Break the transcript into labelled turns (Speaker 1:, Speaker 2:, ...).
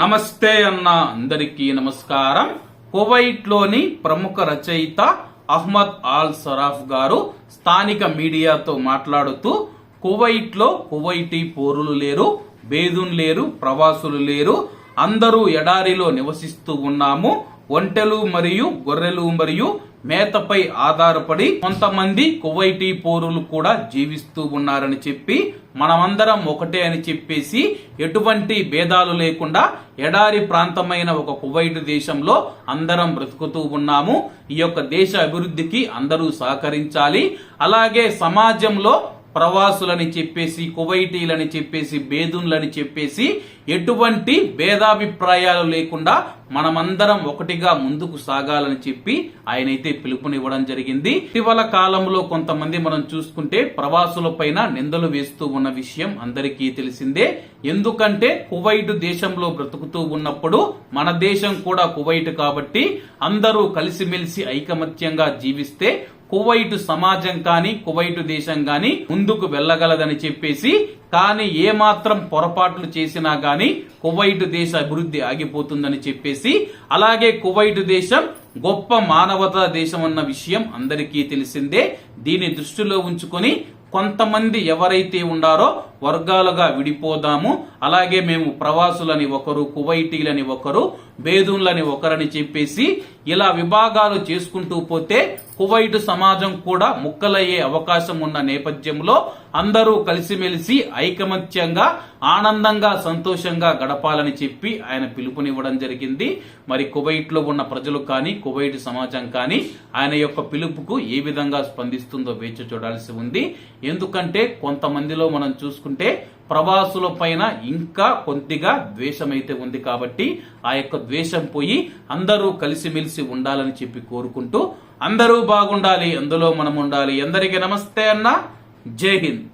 Speaker 1: నమస్తే అన్న అందరికీ నమస్కారం. కువైట్లోని ప్రముఖ రచయిత అహ్మద్ ఆల్ సరాఫ్ గారు స్థానిక మీడియాతో మాట్లాడుతూ కువైట్లో కువైటీ పౌరులు లేరు బేదున్ లేరు ప్రవాసులు లేరు అందరూ ఎడారిలో నివసిస్తూ ఉన్నాము. ఒంటెలు మరియు గొర్రెలు మరియు మేతపై ఆధారపడి కొంతమంది కువైటీ పౌరులు కూడా జీవిస్తూ ఉన్నారని చెప్పి మనమందరం ఒకటే అని చెప్పేసి ఎటువంటి భేదాలు లేకుండా ఎడారి ప్రాంతమైన ఒక కువైట్ దేశంలో అందరం బ్రతుకుతూ ఉన్నాము. ఈ యొక్క దేశ అభివృద్ధికి అందరూ సహకరించాలి. అలాగే సమాజంలో ప్రవాసులని చెప్పేసి కువైటీలని చెప్పేసి బేదున్లని చెప్పేసి ఎటువంటి భేదాభిప్రాయాలు లేకుండా మనమందరం ఒకటిగా ముందుకు సాగాలని చెప్పి ఆయనైతే పిలుపునివ్వడం జరిగింది. ఇటీవల కాలంలో కొంతమంది మనం చూసుకుంటే ప్రవాసులపైన నిందలు వేస్తూ ఉన్న విషయం అందరికీ తెలిసిందే. ఎందుకంటే కువైట్ దేశంలో బ్రతుకుతూ ఉన్నప్పుడు మన దేశం కూడా కువైట్ కాబట్టి అందరూ కలిసిమెలిసి ఐకమత్యంగా జీవిస్తే కువైట్ సమాజం కానీ కువైట్ దేశం కానీ ముందుకు వెళ్ళగలదని చెప్పేసి కానీ ఏమాత్రం పొరపాట్లు చేసినా కానీ కువైట్ దేశ అభివృద్ధి ఆగిపోతుందని చెప్పేసి అలాగే కువైట్ దేశం గొప్ప మానవతా దేశం అన్న విషయం అందరికీ తెలిసిందే. దీన్ని దృష్టిలో ఉంచుకొని కొంతమంది ఎవరైతే ఉండారో వర్గాలుగా విడిపోదాము. అలాగే మేము ప్రవాసులని ఒకరు కువైటీలని ఒకరు బేదూన్లని ఒకరని చెప్పేసి ఇలా విభాగాలు చేసుకుంటూ పోతే కువైట్ సమాజం కూడా ముక్కలయ్యే అవకాశం ఉన్న నేపథ్యంలో అందరూ కలిసిమెలిసి ఐకమత్యంగా ఆనందంగా సంతోషంగా గడపాలని చెప్పి ఆయన పిలుపునివ్వడం జరిగింది. మరి కువైట్లో ఉన్న ప్రజలు కానీ కువైట్ సమాజం కానీ ఆయన యొక్క పిలుపుకు ఏ విధంగా స్పందిస్తుందో వేచి చూడాల్సి ఉంది. ఎందుకంటే కొంతమందిలో మనం చూసుకుంటే ప్రవాసుల పైన ఇంకా కొద్దిగా ద్వేషమైతే ఉంది కాబట్టి ఆ యొక్క ద్వేషం పోయి అందరూ కలిసిమెలిసి ఉండాలని చెప్పి కోరుకుంటూ అందరూ బాగుండాలి అందులో మనం ఉండాలి. అందరికీ నమస్తే అన్న. జై హింద్.